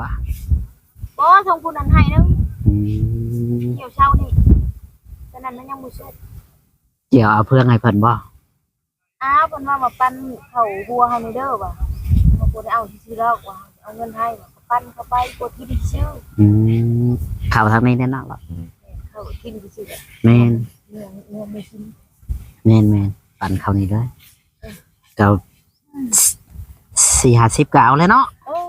บ่บ่ทงผู้นั้นให้นึงอืมเกี่ยวเช้านี่ตอนนั้นมันยังบ่สุกเกี่ยวเอาเพื่องให้เพิ่นบ่อ้าวเพิ่นว่ามาปั้นเขาหัวให้ในเด้อว่ะบ่บ่ได้เอาซื่อๆดอกว่ะเอาเงินให้ว่ะก็ปั้นเข้าไปกดที่ดิชื่ออืมเข้าทางนี้แน่นอนหรอเขากินซื่อๆอะแม่นเนื้อเนื้อไม่กินแม่นแม่นปั่นเข้านี่เลยเก้าสี่ห้าสิบก็เอาเลยเนาะเออ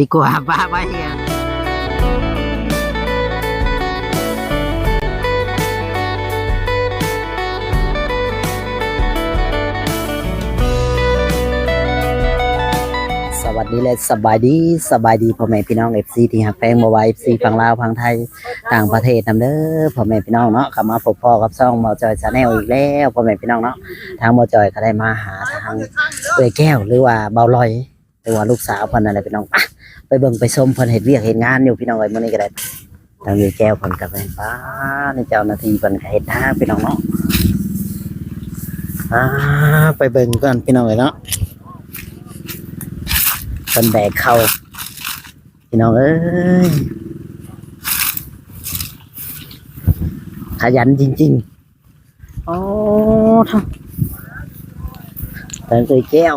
ดีกว่าบ้าไปเฮียสวัสดีและสบายดีสบายดีพ่อแม่พี่น้องเอฟซีที่หักแพงบ่ไหวเอฟซีฝั่งลาวฝั่งไทยต่างประเทศนำเด้อพ่อแม่พี่น้องเนาะเข้ามาพบพ่อกับซ่องหมอจอยชาแนลอีกแล้วพ่อแม่พี่น้องเนาะทางหมอจอยก็ได้มาหาทางเอแก้วหรือว่าเบาลอยหรือว่าลูกสาวพิ่นอะไรพี่น้องปะ ไปเบิ่งไปชมเพิ่นเฮ็ดเวียกเฮ็ดงานอยู่พี่น้องเอ้ยมื้อนี้ก็ได้ทางเอ้ยแก้วเพิ่นก็ไปป้าในเจ้าหน้าที่เพิ่นก็เฮ็ดหน้าพี่น้องเนาะอ่าไปเบิ่งก่อนพี่น้องเอ้ยเนาะเพิ่นแบกเข้าพี่น้องเอ้ยขยันจริงๆโอ้ท่านทางเอ้ยแก้ว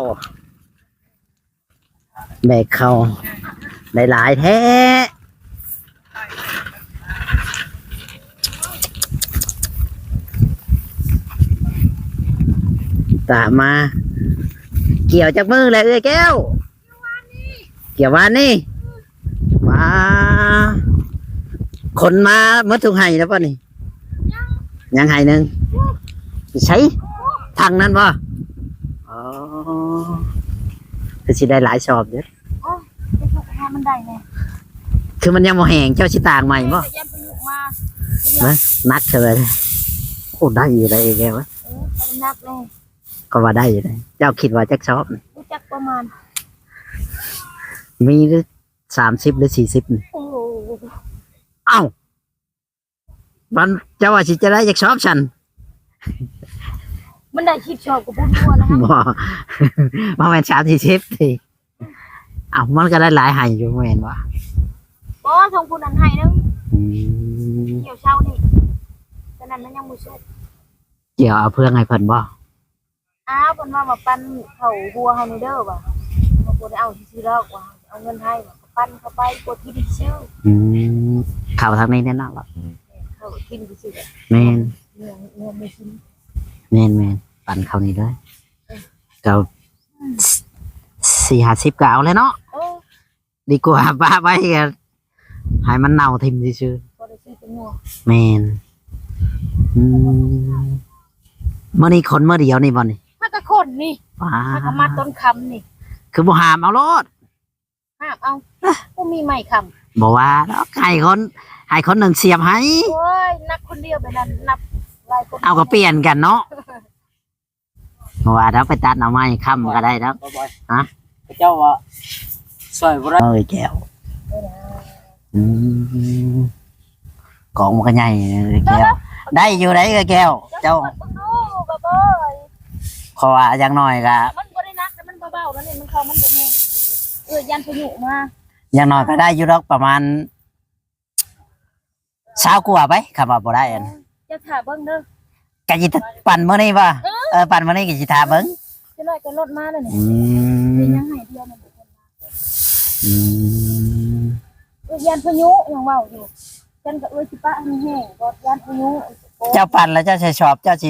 แบกเขา ได้หลายแท้ตามมา เกี่ยวจากมือเลยเอ้ยแก้ว เกี่ยววานนี่มาคนมาเมื่อถุงไห้แล้วป่ะนี่ ยังไห้หนึ่งใช้ทางนั้นป่ะอ๋อคือสิได้หลายชอบเด้อ จะสุกให้มันได้แน่ คือมันยังโมแหงเจ้าชิตางใหม่บ่ยันไปอยู่มานักเฉยโอ้ได้อยู่ได้แกวะเออไปนักแน่ก็ว่าได้อยู่ได้เจ้าคิดว่าจักชอบรู้จักประมาณ มีสามสิบหรือสี่สิบโอ้โหเอ้ามันเจ้าว่าสิจะได้จักชอบฉันมันได้ชิดชอบกับพุ่นตัวนะคะบ่มาแม่นสามสี่สิบทีเอ้ามันก็ได้หลายใหายอยู่แม่นวะ บ่ทงผู้นั้นให้นึงอืมเกี่ยวเช้านี่ตอนนั้นมันยังบ่สุกเกี่ยวเอาเพื่องให้เพิ่นบ่อ้าวเพิ่นว่ามาปั้นเขาหัวให้ในเด้อว่ะบ่บ่ได้เอาซื่อๆดอกว่ะเอาเงินให้ว่ะก็ปั้นเข้าไปกดที่ดิชื่ออืมเข้าทางนี้แน่นอนหรอเขากินซื่อๆอะแม่นเนื้อเนื้อไม่กินแม่นแม่นปั่นเข้านี่เลยเก้าสี่ห้าสิบก็เอาเลยเนาะเออ ดีกว่าบ้าไปกัน ให้มันเน่าทิมซื่อบ่ได้ซื้อเป็นหัวๆแมนอืมเมื่อนี้คนเมื่อเดียวนี่บอนี่ถ้าก็คนนี่ว้าถ้าก็มาต้นคำนี่คือบ่หามเอารถห้ามเอาบ่มีไม้คำบอกว่าแล้วให้คนให้คนหนึ่งเสียบให้ โอ้ยนักคนเดียวไปนั้นนับหลายคนเอาก็เปลี่ยนกันเนาะเพราะว่าเราไปตัดเอาไม้ค้ำก็ได้แล้ว บ่อยฮะพระเจ้าว่าซอยบ่ได้ เอ้ยแก้วอืม กองมันก็ใหญ่เลยแก้ว ได้อยู่ได้ก็แก้ว เจ้าเบิ่งดูบ่บ่อยเพราะว่าอย่างน้อยก็มันบ่ได้นักแต่มันเบาๆแล้วนี่มันเข้ามันบ่แห้งเออยันพายุมาอย่างน้อยก็ได้อยู่ดอกประมาณเช้ากว่าไปคำว่าบ่ได้อันจะถ่าเบิ่งเด้อกะจิปั่นมื้อนี้ป่ะเออปั่นมื้อนี้ก็สิทาเบิ่งจะน้อยก็รถมาแล้วนี่อืเป็นมยังไงเดียวมันบ่คนมาอืม เออยันพายุยังเว้าอยู่ฉันก็เอ้ยสิปะให้แห้งรถยันพายุโอ้เจ้าปั่นแล้วเจ้าสิชอบเจ้าสิ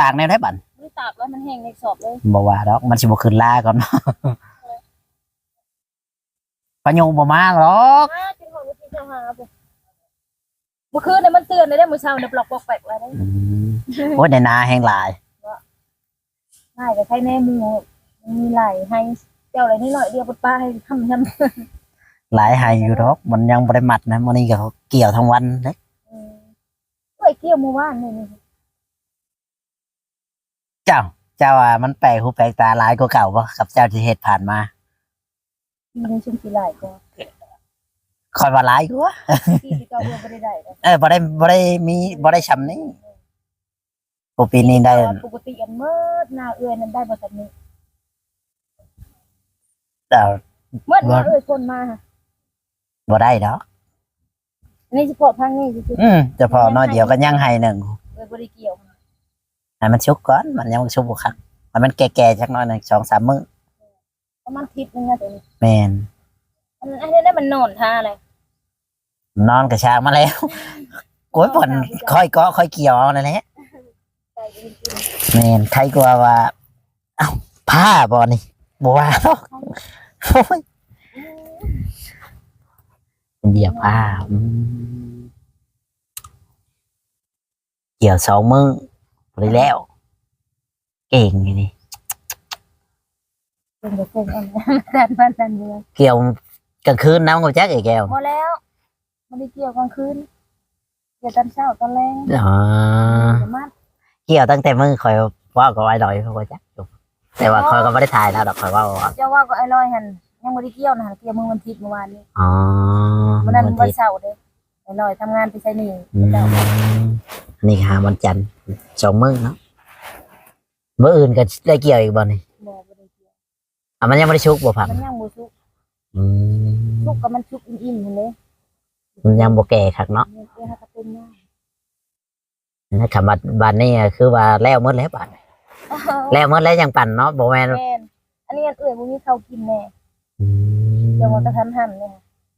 ตากแนวได้บั่นไม่ตากแล้วมันแห้งในสอบเลยบ่ว่าดอกมันสิบ่ขึ้นลาก่อนเนาะปะโยบ่มาหรอกมาจนของที่เจ้าหาบ่เมื่อคืนน่ะมันเตือนเลยได้อมื้อเช้าเนี่ยปลอกปอกแปลกไว้ได้อืมโอ้ยในนาแห้งหลายให้แต่ใครแน่หมูมีไหลให้เจ้าอะไรนี่หน่อยเดียวปดป้าให้ทำยำ หลายให้อยู่ดอกมันยังบ่ได้มัดนะมื้อนี้ก็เกี่ยวทั้งวันเด้เออเอ้ยเกี่ยวเมื่อวานนี่นี่เจ้า เจ้าว่ามันแปลกหูแปลกตาหลายกว่าเก่าบ่กับเจ้าที่เฮ็ดผ่านมาปีนึงชุ่มสีไหลก็ค่อยว่าหลายกว่าปีที่เก่าเดือนไม่ได้ได้เลยเออบ่ได้บ่ได้มีบ่ได้ชำนี้โอปีนี้ได้ปกติอันเมื่อหน้าเอื้อยนั้นได้บ่ทันนี้แต่เมื่อหน้าเอื้อยคนมาค่ะ บ่ได้ดอกนี่เฉพาะพังนี่คืออืมแต่พอน้อยเดียวก็ยังให้หนึ่งเออบ่ได้เกี่ยวให้มันชุกก่อนมันยังบ่ชุกบ่คักมันมันแก่ๆจักหน่อยหนึงสองสามมื้อประมาณทิศนึงนะตัวนี้แม่นอันอันนี้ได้มันนอนท่าอะไรนอนกระชากมาแล้วโอ้ยผ่อนค่อยเกาะค่อยเกี่ยวเอานั่นแหละใจจริงแม่นใครกลัวว่าเอ้าผ้าบ่นี่บ่ว่าหรอกโอ้ย เหยียบผ้าอืมเกี่ยวสองมือพอได้แล้ว เก่งไงนี่ๆเป็นจะเป็นอันนั้นดันมันดันเดียวเกี่ยวกลางคืนน้ำกับแจ๊กไอ้แก้วพอแล้วบ่ได้เกี่ยวกลางคืนเกี่ยวตอนเช้าตอนแรงอ๋อประมาณเกี่ยวตั้งแต่มือคอยว่ากับไอ้ดอยเขาก็จักอยู่แต่ว่าคอยก็ไม่ได้ถ่ายแล้วดอกคอยว่าว่าเจ้าว่าก็ไอ้ลอยหั่น ยังบ่ได้เกี่ยวนะหั่นเกี่ยวมื้อวันอาทิตย์เมื่อวานนี้อ๋อวันนั้นวัวันที่เสาร์เด้ไอ้ลอยทำงานไปใช้หนี่อืมนี่ค่ะวันจันทร์สองมื้อเนาะเมื่ออื่นก็ได้เกี่ยวอีกบ่นี่บ่บ่ได้เกี่ยวอะมันยังไม่ได้ชุกบ่ผังมันยังบ่สุกอืมสุกก็มันสุกอิ่มๆนั่นเลยมันยังบ่แก่คักเนาะเนี่ยเดี๋ยวหาก็เป็นง่ายนะคำว่าบานนี้คือว่าแล้วหมดแล้วบานแล้วหมดแล้วยังปั่นเนาะบ่แม่นแม่นอันนี้อันเอื่อยบ่มีข้าวกินแน่อืม เดี๋ยวมันก็ทันหันเนี่ย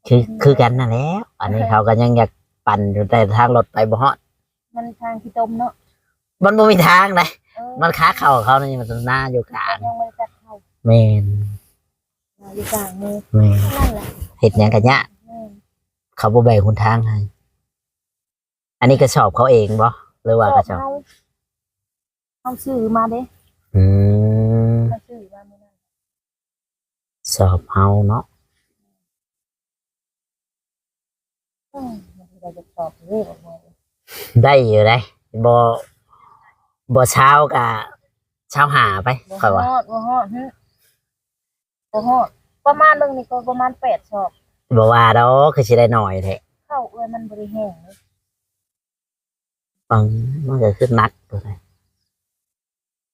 คือคือกันนั่นแหละอันนี้เขาก็ยังอยากปั่นอยู่แต่ทางรถไปบ่ฮอดมันทางที่ต้มเนาะมันบ่มีทางเลยเออมันขาเข้าเขานี่มันหน้าอยู่กลางยังไม่ได้ตัดเข้าแม่นมาอยู่กลางมือแม่นนั่นแหละเฮ็ดหยังกันยะแม่นเขาบ่แบ่งคุณทางให้อันนี้กระสอบเขาเองบ่หรือว่ากระสอบเฮาเฮาซื้อมาเด้อืมเฮาซื้อมาไม่ได้ สอบเฮาเนาะอืมมันสิได้จะตอบเรียกออกมาได้อยู่ได้บ่บ่เช้ากับเช้าหาไปบ่ค่อยว่าฮอดบ่ฮอดหึบ่ฮอดประมาณนึงนี่ก็ประมาณ8ชอบ บ่ว่าดอกคือสิได้หน่อยแท้เข้าเอ้ยมันบ่ได้แห้งเลยฟังมันก็คือนักตัวใด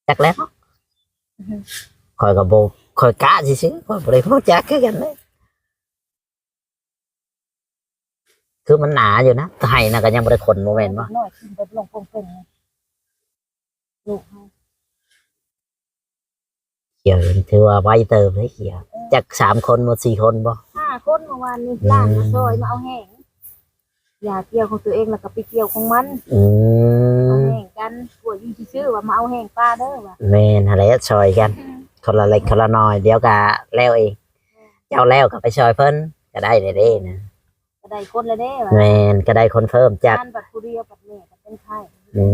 จักแล้วเนาะข่อยก็บ่ ข่อยกะซื่อๆข่อยบ่ได้รู้จักคือกันเลยคือมันหนาอยู่นะไทยน่ะก็ยังบ่ได้ขนบ่แม่นบ่น้อยขึ้นไปลงโป่งเป่งเลยลูกเฮาเขียวนี่ถือว่าไวเติมเลยเขียวจากสามคนหมดสี่คนบ่ห้าคนเมื่อวานนี้ล่างมาซอยมาเอาแห้งอย่าเกี่ยวของตัวเองแล้วก็ไปเกี่ยวของมันอืเอามแห้งกันปวดยิ่งชื่อว่ามาเอาแห้งป้าเด้อว่ะแม่นอะไรซอยกัน คนละเล็กคนละน้อยเดี๋ยวก็แล้วเองเจ้าแล้วก็ไปซอยเพิ่นก็ได้เด้ๆนะก็ได้คนละเด้ว่ะแม่นก็ได้คนเพิ่มจากงานบัดผู้เดียวบัดแม่บัดเป็นไข้อื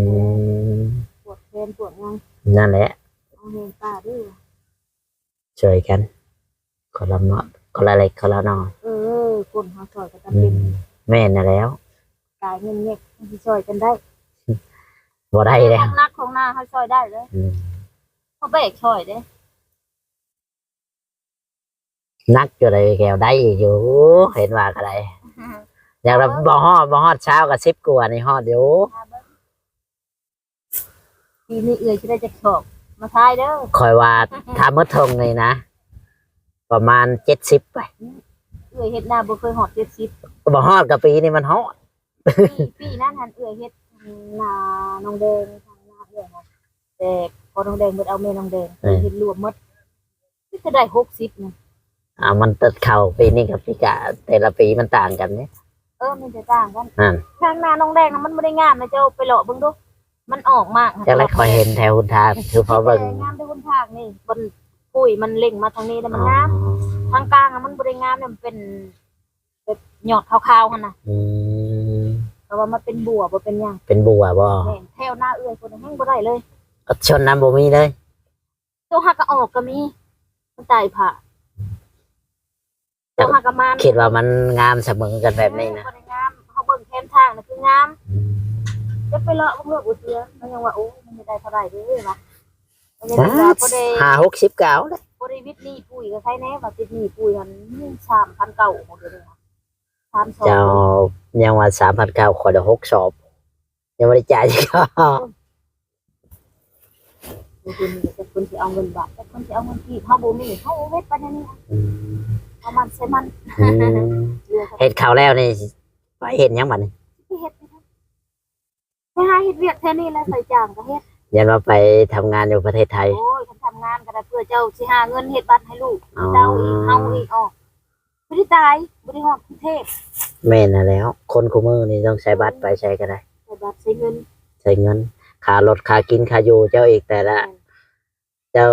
มปวดแขนปวดงานนั่นแหละเอาแห้งป้าเด้อว่ะช่วยกันคนละน้อยคนละเล็กคนละน้อยเออคนเฮาซอยก็จำอืเป็นมแม่นน่ะแล้วกายเงินเงียบมันสิซอยกันได้บ่ได้แล้วนักของหน้าเฮาซอยได้เลยอืมเฮาแบกซอยเด้ นักอยู่เลยแก้วได้อยู่ เห็นว่าก็ได้อยากเราบ่ฮอดบ่ฮอดเช้าก็10กว่านี่ฮอดอยู่ปีนี้เอื้อยสิได้จักชอบมาทายเด้อคอยว่าถ้าเมื่อทงเลยนะ ประมาณเจ็ดสิบไปเอื้อยเฮ็ดหน้าบ่เคยฮอด70บ่ฮอดกับปีนี่มันฮอดปีปีนั้นหันเอื้อยเฮ็ดนาน้องแดงทางนาเอื้อยค่ะแต่พอน้องแดงเบิดเอาแม่น้องแดงเฮ็ดรวมหมดนี่จะได้60นะ อ่ามันตัดเข่าปีนี้กับปีกะแต่ละปีมันต่างกันเนี่ยเออมันจะต่างกันนั่นทางนาน้องแดงน่ะมันบ่ได้งามนะเจ้าไปเลาะเบิ่งดู มันออกมากจังไรคอยเห็นแถวคุณทางคือพอเบิ่งแต่งามที่คนภาคนี่บนปุ้ยมันเล็งมาทางนี้แล้วมันงามทางกลางอะมันบ่ได้งามเนี่ยมันเป็นแบบหยอดขาวๆหั่นน่ะอืมแต่ว่ามันเป็นบัวบ่เป็นหยังเป็นบัวบ่แม่นแถวหน้าเอื้อยคนน่ะแฮงบ่ได้เลยก็ชนน้ำบ่มีเลยตัวหักก็ออกก็มีมันตายผ่า ตัวหักก็มันคิดว่ามันงามเสมอกันแบบนี้นะบ่ได้งามเฮาเบิ่งแคมทางน่ะคืองามจะไปเลาะเพื่ออุเทือมันยังว่าโอ้มันจะได้เท่าไหร่เด้อวะมันยังว่าพอได้ห้าหกสิบเก้าเลยพอได้วิทย์นี่ปุ๋ยก็ใช้แน่ว่าติดนี่ปุ๋ยมันสามพันเก่าหมดเลยนะสามสองเจ้ายังว่าสามพันเก้าขอได้หกสอบ ยังไม่ได้จ่ายอีกก็คุณจะคุณจะเอาเงินบาทแต่คุณจะเอาเงินที่เขาบ่มีเขาเวทไปนี่อืม เอามันใช้มันอืมเรือขเฮ็ดข้าวแล้วนี่ไปเฮ็ดหยังบัดนี้ไปเฮ็ดไปเฮ็ดไปหาเฮ็ดเวียกแค่นี้แหละใส่จ้างก็เฮ็ดยันว่าไปทำงานอยู่ประเทศไทย โอ้ยฉันทำงานก็ได้เพื่อเจ้าสิหาเงินเฮ็ดบัตรให้ลูกอ๋อ เจ้าอีกเฮาอีกออกบ่ได้ตายบ่ได้ฮอดกรุงเทพแม่นน่ะแล้ว คนคุมือนี่ต้องใช้บัตรไปใช้ก็ได้ ใส่บัตรใช้เงินใช้เงินค่ารถค่ากินค่าอยู่เจ้าอีกแต่ละ เจ้า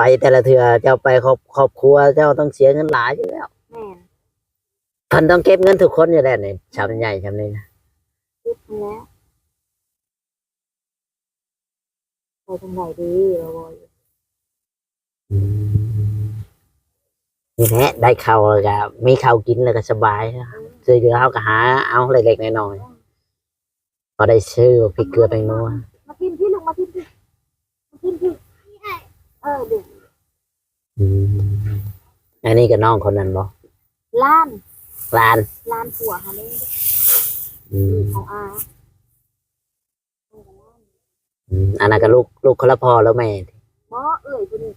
ไปแต่ละเทื่อเจ้าไปครอบครอบครัวเจ้าต้องเสียเงินหลายอยู่แล้วแม่นเพิ่นต้องเก็บเงินทุกคนอยู่แล้วนี่ชาวใหญ่ชาวนี้นะคิดแล้วไปทางไหนดีเราบ่อยู่นี่แหละได้ข้าวแล้วก็มีข้าวกินแล้วก็สบายนะซื้อเกลือเขาก็หาเอาเล็กๆน้อยๆพอได้ซื้อพริกเกลือแตงนัวมากินพี่ลูกมากินพี่มากินพี่เออเดี๋ยวอืมอันนี้ก็น้องคนนั้นบ่ล้านร้าน ล้านผัวค่ะนี่อืมของอาอืมอันนั้นก็ลูกลูกคนละพ่อแล้วแม่หมอเอ้ยตัวนี้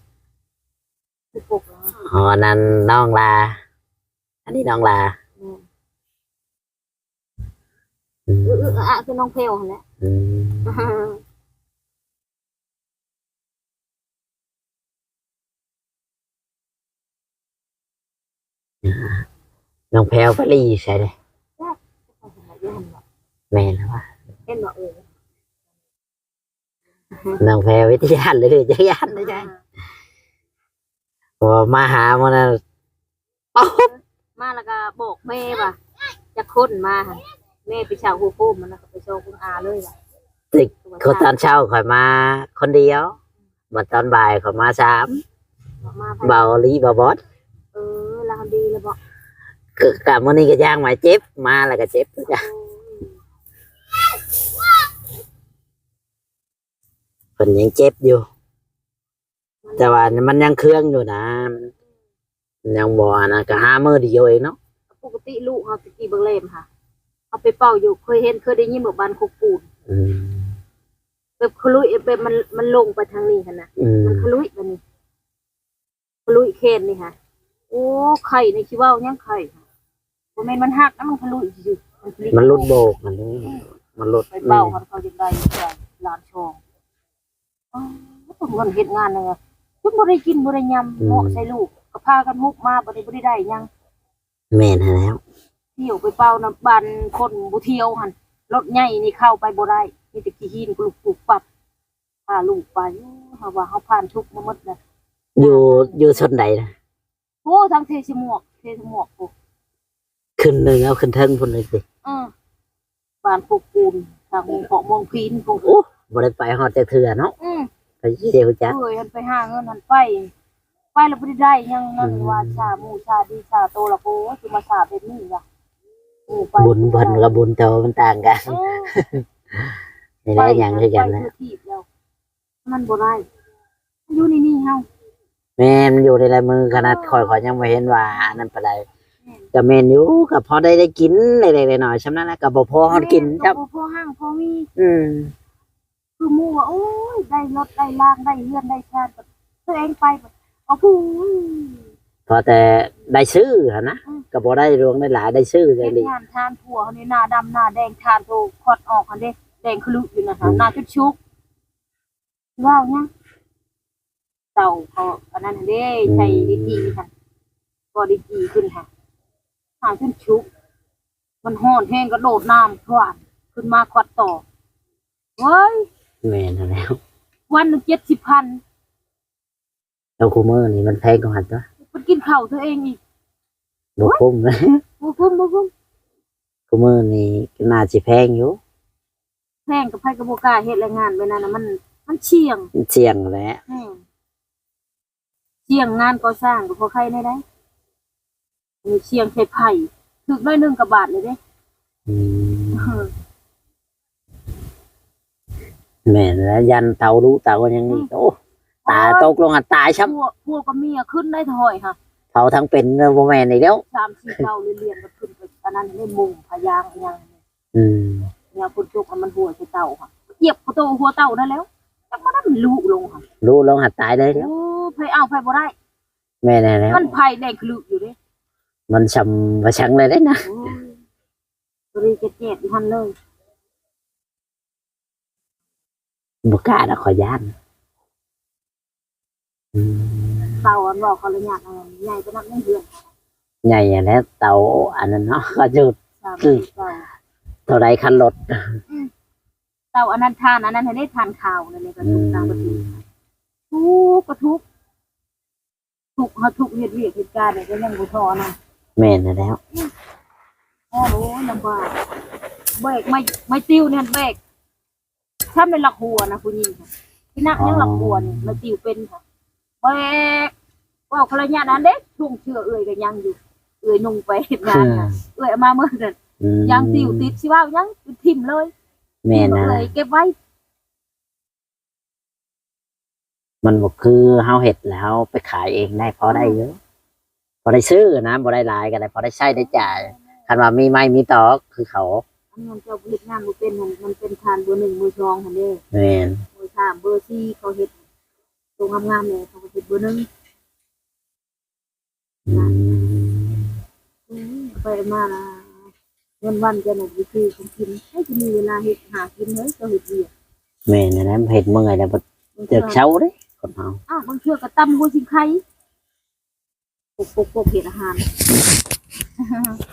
สิบหกแล้วอ๋ออันนั้นน้องลา อันนี้น้องลาแม่อืมเออเอออะคือน้องเพลหั่นแหละอืม น้องแพลวปรีใช่เลยแม่นะว่าเห็นว่าเออน้องแพลววิทยาเลยเลยจักรยานเลยใช่พอมาหามันนะป๊อบมาแล้วก็บอกแม่ว่ะจะค้นมาหั่นแม่ไปเช่าหูโฟมมันแล้วก็ไปโชว์คุณอาเลยว่ะคนตอนเช้าข่อยมา คนเดียวมาตอนบ่ายข่อยมาสามบอกมาเบาลีเบาบอส เออแล้วทำดีแล้วบอกคือกลับมื้อนี้ก็ย่างหมายเจ็บมาแล้วก็เจ็บจ้ะเพิ่นยังเจ็บอยู่ แต่ว่ามันยังเครื่องอยู่นะมันยังบ่อันนะก็หามือเดียวเองเนาะปกติลูกเขาตะกี้เบิ่งเล่มค่ะเอาไปเป่าอยู่เคยเห็นเคยได้ยินบอกบ้านคุกปูนอืมแบบขลุยแบบมันมันลงไปทางนี้ค่ะนะอืมมันขลุยแบบนี้ขลุยเคนนี่ค่ะ โอ้ไข่ในชิเว่ายังไข่ค่ะบ่แม่นมันหักนะมันขลุยซื่อๆมันขลุยมันลุดโบกมันนี่มันลุดไปเป่าเขาเขาจะได้ใส่ร้านชองอ๋อต้องมันเฮ็ดงานเลยอะจุดบ่ได้กินบ่ได้ยำเหมาะใส่ลูกก็พากันฮุกมาบ่ได้บ่ได้ได้หยังแม่นหาแล้วเที่ยวไปเป่าน้ำบันคนบ่เที่ยวหั่นรถใหญ่นี่เข้าไปบ่ได้มีแต่ขี้หินกลุกปุกปับพาลูกไปเฮาว่าเฮาผ่านทุกข์มาหมดแล้วอยู่อยู่ชนใดนะ โอ้ทั้งเทสหมวกเทสหมวกโอ้ขึ้นหนึ่งเอาขึ้นเทิงพุ่นเลยสิเออบ้านพวกปูนทางเกาะเมืองพีนพวกโอ้บ่ได้ไปฮอดจักเทื่อเนาะอือไปเที่ยวจักเอ้ยหันไปหาเงินหันไป ไปแล้วบ่ได้ได้หยังนั่นอืมว่าชาหมูชาดีชาโตละโกสิมาชาเป็นนี่ว่ะโอ้ไปบุญเพิ่นกับบุญแต่ว่ามันต่างกันเออนี่แหละอย่างคือกันไปนะเพื่อทีบแล้วมันบ่ได้มันอยู่ในนี่เฮา แม่นมันอยู่ในลายมือขนาดข่อยข่อยยังบ่เห็นว่าอันนั้นปานใดก็แม่นอยู่ก็พอได้ได้กินเล็กๆน้อยๆซำนั้นแหละก็บ่พอฮอดกินครับพอห้างพอมีอืมคือหมู่ว่าโอ้ยได้รถได้ล่างได้เลื่อนได้ชาติแบบตัวเองไปแบบเอาผู้พอแต่ได้ซื้อหั่นนะก็บ่ได้รวงได้หลายได้ซื้อจัเฮ็งดดีงานทานผัวเขานี่หน้าดำหน้าแดงทานโตคอดออกกันเด้แดงคลุอยู่นะคะหน้าชุดชุกว้าวเนี่ย เต่าเขาอันนั้นเด้ใช้ดีจีค่ะก็ดีจีขึ้นค่ะหาขึ้นชุกมันห่อนแห้งกระโดดน้ำทวานขึ้นมาควัดต่อเว้ยแม่นหั่นแล้ว วันหนึ่งเจ็ดสิบพันแล้วคูมื้อนี่มันแพงกว่าหั่นตัวมันกินข้าวตัวเองอีกบ่คุ้มนะบุคุ้มบุคุ้มคูมื้อนี่น่าสิแพงอยู่แพงกับไผกับโบกล้าเฮ็ดแรงงานไปนั่นนะมัน มันเชี่ยงเสี่ยงแหละแม่งเชี่ยงงานก่อสร้างกับพอใครได้ได้มีเชี่ยงใช้ไผ่ถึกน้อยหนึงกับบาทเลยเด้อืมแม่นแล้วยันเตารู้เตายังนี่โอ้ตาตกลงอะตายช้ำพวกพวกกับเมียขึ้นได้ถอยค่ะเผาทั้งเป็นแล้วบ่แม่นอีกแล้วสามสี่เก้าเรียนๆมันขึ้นไปอันนั้นได้มุงพยางพยางอืมเนี่ยคนจุกมันหัวใส่เต่าค่ะเหยียบเขาโตหัวเต่านั่นแล้ว แต่ก็นั้นมันลุลงค่ะรู้ลงหัดตายเลยเดี๋ยวโอ้ไผเอาไผบ่ได้ แม่นแล้วมันไผ่แดงคลึกอยู่เด้มันชำประชังเลยได้นะโอ้ยบริเกตเจ็ดทันเลยบุกล้าดอกขอย่านอืมเต่าอันบอกเขาเลยอยากอะไรใหญ่ไปนับไม่เดือนใหญ่อย่างแล้วเตาอันนั้นเนาะก็จุด สามอืมเต่าเท่าไรคันรถ เต่าอันนั้นทานอันนั้นให้ได้ทานข่าวในกระอืทุกตางประเทศทุกกระทุกทุกเขาทุกเหตุเวียกเหตุการณ์เนี่ยก็ยังบุทอนะแม่นแล้วโอ้โหลำบากเบกไม่ไม่ติ้วเนี่ยเบกถ้าเป็นหลักหัวนะคุณยิงค่ะที่นักยังหลักหัวเนี่ยไม่ติ้วเป็นค่ะเบกว่าภรรยานั้นเด็กช่วงเชื่อเอ่ยก็ยังอยู่ เอ่ยนุ่งไปเห็นงานค่ะเอ่ยเอามาเมื่อนั้นอืมยังติ้วติดชิว่ายังทิ่มเลย แม่นนะเลยเก็บไว้ มันบอกคือเฮาเห็ดแล้วไปขายเองได้พอได้เยอะพอได้ซื้อนะพอได้หลายก็ได้พอได้ใช้ได้จ่ายคันว่ามีไม่มีตอกคือเขาอันนั้นเจ้าเฮ็ดงานบ่เป็นหั่นมันเป็นทานเบอร์หนึ่งเบอร์สองหั่นเด้แม่นเบอร์สามเบอร์สี่เขาเฮ็ดตรงงามๆเลยเขาก็เฮ็ดเบอร์หนึ่งอืมอืมไปมาละ เงินวันจะน่ะสิคือของกินให้จะมีเวลาเฮ็ดหากินเลยก็เฮ็ดเวียกแม่นนะเห็ดเมื่อไงแล้วบ่บางเจเทื่อเช้าเด้คนเฮาอ้าวบางเทื่อก็ตำหัวสิงไข่ปกปกปกเฮ็ดอาหาร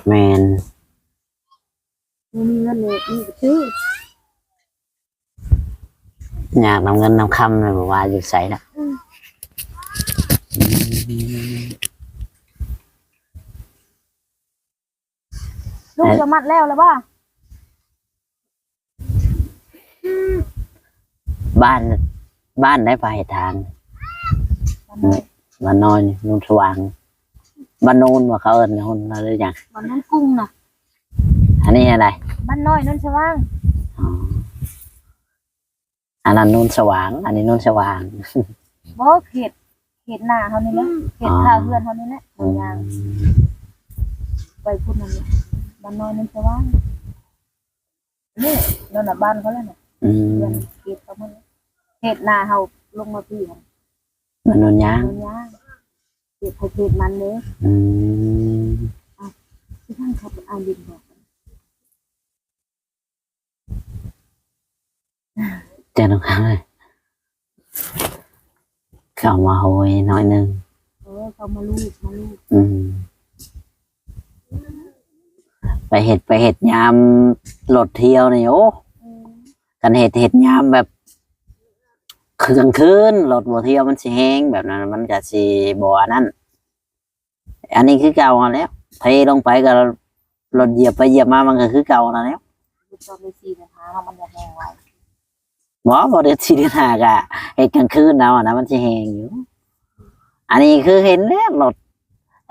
แม่นบ่มีเงินเลยนี่ก็ซื้ออยากนำเงินนำคำเลยบอกว่าอยู่ใส่ละ ลูกจะมัดแล้วแล้วบ่าบ้านบ้านได้ไปทานวันน้อยบ้านนอนนุ่นสว่างบ้านนูนว่าเขาเอิ้นคนอะไรอย่างวันนั้นกุ้งน่ะอันนี้อะไรบ้านน้อยนั่นสว่างอ๋ออันนั้นนุ่นสว่าง อันนี้นุ่นสว่างบ่เขตเขตหน้าเฮานี่แหละเขตท่าเรือนเฮานี่แหละอืมยางไปพุ่นนั่น แหละบ้านน้อยนั่นสว่างนี่นั่นน่ะบ้านเขาแล้วน่ะอืเรือนมเขตเขาหมดเลยเขตหน้าเฮาลงมาพี่หั่นมันนุ่นย่างมันยางเขตไผเขตมันเด้อืมที่ท่านเขาเป็นอ่านดินบอกเจอตรงข้างเลยเข้ามาโหยน้อยหนึง เออเขามาลูกมาลูกอืม ไปเห็ดไปเห็ดยามหลดเที่ยวนี่โอ้อืมกันเห็ดเห็ดยามแบบคือกลางคืนหลดบัวเที่ยวมันสิแห้งแบบนั้น มันก็สิบ่อันนั้นอันนี้คือเก่าอะแล้วเทลงไปก็รถเหยียบไปเหยียบมามันก็คือเก่าแล้วลูกตอนในสี่นะคะเรามันจะแห้งไว้หมอบอกเดือนสี่เดือนห้ากะเห็ดกลางคืนเอาอะนะมันสิแห้งอยู่อันนี้คือเห็นแล้วรถ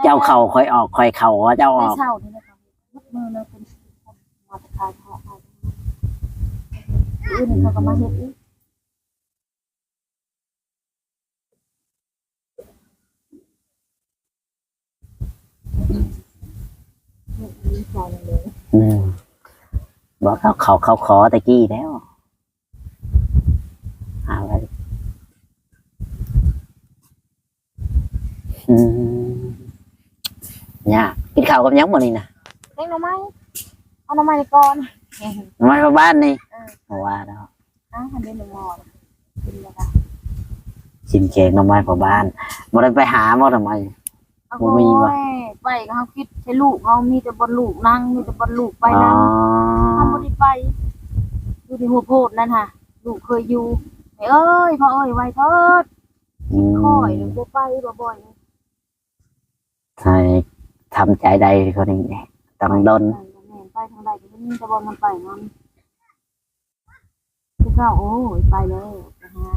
เจ้าเข่าคอยออกคอยเข่าว่าเจ้าอไม่อกเช่านี่นะคะ มัดมือเลยเป็นมาตะคายเขาไปอื่นเขาก็มาเฮ็ดอีกมีใจเลยอืมบอกเขาเขาเขาขอตะกี้แล้วเอาไว้อืมเนี่ยากกินข้าวกับยังหมดนี่นะ เล็กหน่อไม้เอาหน่อไม้ก่อนทำไมมาบ้านนี่เออเพราะว่าแล้วอะทำเป็นหนึ่งหม้อกินแล้วกันชิมเค้กน้ำไม้พอบ้านบ่ได้ไปหาบ่ทำไม เอาบ่มีว่ะ โอ้ยไปเขาคิดใช้ลูกเขามีแต่บอลลูกนั่งมีแต่บอลลูกไปอ๋อนั่งเขาไม่ได้ไปอยู่ที่หัวโพดนั่นค่ะลูกเคยอยู่แม่เอ้ยพ่อเอ้ยไว้เถิดอืมค่อยหรือบ่ไปบ่บ่อย ใช่ทำใจใดคนนี้ แหละต้องดนไปกับแม่ไปทางใดก็ไม่มีแต่บอลมันไปนั่นคือเขาโอ้ยไปเลยนะฮะ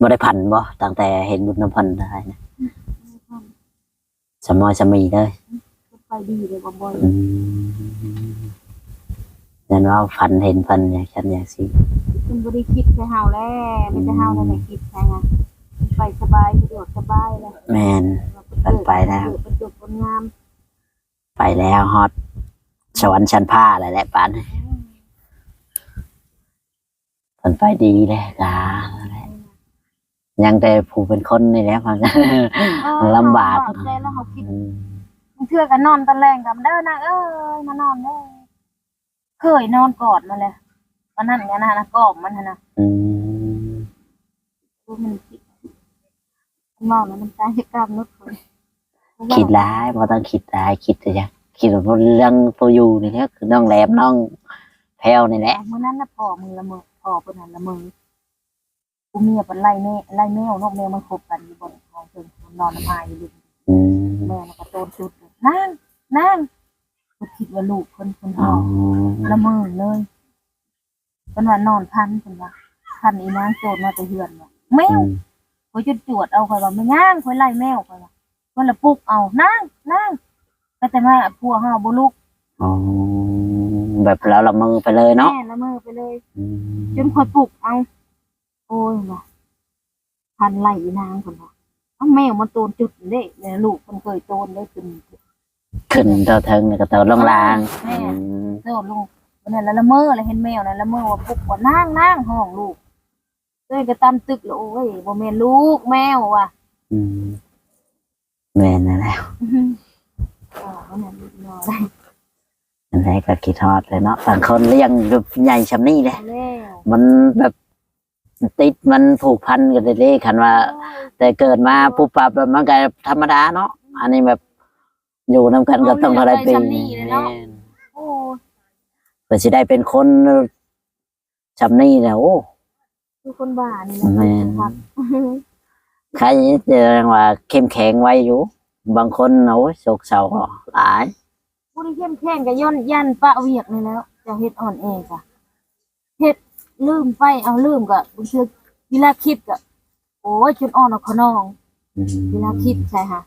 บ่ได้พันบ่ตั้งแต่เห็นบุญน้ำพันได้นะสมอยสมีเลยไปดีเลยบ่บ่อยอืมนั่นว่าพันเห็นพันอย่างฉันอย่างสิคุณบ่ได้คิดแค่เฮาแล้วไม่แต่เฮานั่นแหละคิดแค่ไงไปสบายสะดวกสบายเลยแมนไปแล้วเป็นจุดคนงาม ไปแล้วฮอตสวรรค์ชั้นผ้าอะไรแหละปานมันไปดีเลยกาอะไรยังแต่ผู้เป็นคนนี่แหละครับเออลำบากเรใจแล้วเขาคิดอืมบางเทื่อก็นอนตะแลงกับเด้อนางเอ้ยมานอนเด้อเคยนอนกอดมาเลยวันนั้นกันนะนะกอบมันหั่นนะอืมดูมันคิดมันเมาแล้วมันใจกล้ามนุษย์คน คิดร้ายบ่ต้องคิดร้ายคิดแต่ยังคิดว่าเรื่องตัวอยู่นี่แหละคือน้องแหลมน้องแพรวนี่แหละเมื่อนั้นน่ะพ่อมือละมือพ่อเพิ่นหันละมือกูเมียเป็นไล่แม่ไล่แมวนกแมวมันคบกันอยู่บนของเพิ่นนอนน้ำอายอยู่ดิอืมแม่มันก็โตนชุดเลยนั่งนั่งก็คิดว่าลูกเพิ่นเพิ่นอ๋ห้อองละมือเลยเพิ่นว่านอนพันเพิ่นว่าพันอีนางโจรมาแต่เฮือนว่าแมอืวมข่อยจะจวดเอาข่อยว่าไม่ย่างข่อยไล่แมวข่อยว่า เพิ่นละปลุกเอานั่งนั่งก็แต่ว่าพวกเฮาบ่ลุกอ๋อแบบเราละมือไปเลยเนาะแม่ละมือไปเลย อืมจนข่อยปลุกเอา โอ้ยว่ะพันไล่อีนางเพิ่นว่าเอาแมวมันโตนจุดเด้เนี่ยลูกเพิ่นเคยโตนได้ขึ้น ขึ้นเท่าเทิงแล้วก็เท่าลงลางแม่ อืมโตนลงวันนั้นละละเมอเลยเห็นแมวนะละเมอว่าปลุกว่านั่งนั่งห้องลูกเลยก็ตามตึกแล้วโอ้ยบ่แม่นลูกแมวว่ะอืม แม่นนั่นแหละอ๋อวันนั้นลูกน้อยนั่นแหละก็คิดทอดเลยเนาะบางคนเลี้ยงแบบใหญ่ชำนี่แหละแล้วมันแบบติดมันผูกพันกันเลยคันว่า แต่เกิดมาปุ๊บปั๊บแบบมันก็ธรรมดาเนาะอันนี้แบบอยู่นำกันก็ต้องเท่าไรปีแม่นโอ้เพื่อสิได้เป็นคนชำนี่เนี่ยโอ้คือคนบ้านี่แม่นครับ ใครจะเรียกว่าเข้มแข็งไว้อยู่ บางคนโอ้ยโศกเศร้าหลายผู้ที่เข้มแข็งก็ย่นยันปะเวียกนี่แล้วจะเฮ็ดอ่อนแอจ้ะเฮ็ดลืมไปเอาลืมก็บางทีเวลาคิดก็โอ้ยจนอ่อนเอาขนองอืมเวลาคิดใช่ค่ะ